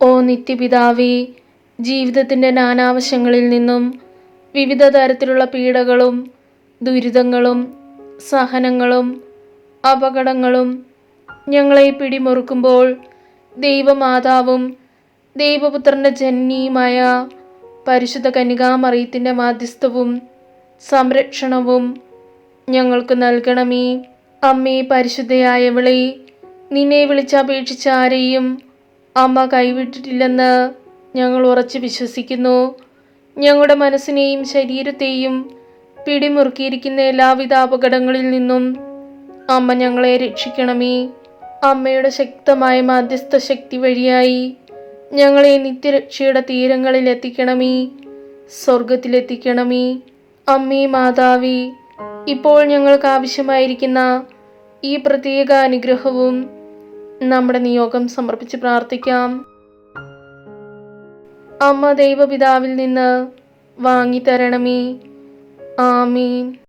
ഓ നിത്യപിതാവേ ജീവിതത്തിന്റെ നാനാവശ്യങ്ങളിൽ നിന്നും വിവിധ തരത്തിലുള്ള പീഡകളും ദുരിതങ്ങളും സഹനങ്ങളും അപകടങ്ങളും ഞങ്ങളെ പിടിമുറുക്കുമ്പോൾ ദൈവമാതാവും ദൈവപുത്രന്റെ ജന്മിയുമായ പരിശുദ്ധ കന്യകാമറിയത്തിന്റെ മാധ്യസ്ഥവും സംരക്ഷണവും ഞങ്ങൾക്ക് നൽകണമേ. അമ്മേ പരിശുദ്ധയായവളെ നിന്നെ വിളിച്ചപേക്ഷിച്ച ആരെയും അമ്മ കൈവിട്ടിട്ടില്ലെന്ന് ഞങ്ങൾ ഉറച്ച് വിശ്വസിക്കുന്നു. ഞങ്ങളുടെ മനസ്സിനെയും ശരീരത്തെയും പിടിമുറുക്കിയിരിക്കുന്ന എല്ലാവിധ അപകടങ്ങളിൽ നിന്നും അമ്മ ഞങ്ങളെ രക്ഷിക്കണമേ. അമ്മയുടെ ശക്തമായ മധ്യസ്ഥ ശക്തി വഴിയായി ഞങ്ങളെ നിത്യരക്ഷയുടെ തീരങ്ങളിൽ എത്തിക്കണമേ. സ്വർഗത്തിലെത്തിക്കണമേ അമ്മേ മാതാവി ഇപ്പോൾ ഞങ്ങൾക്ക് ആവശ്യമായിരിക്കുന്ന ഈ പ്രത്യേക അനുഗ്രഹവും നമ്മുടെ നിയോഗം സമർപ്പിച്ച് പ്രാർത്ഥിക്കാം. അമ്മ ദൈവപിതാവിൽ നിന്ന് വാങ്ങി തരണമേ ആമീൻ.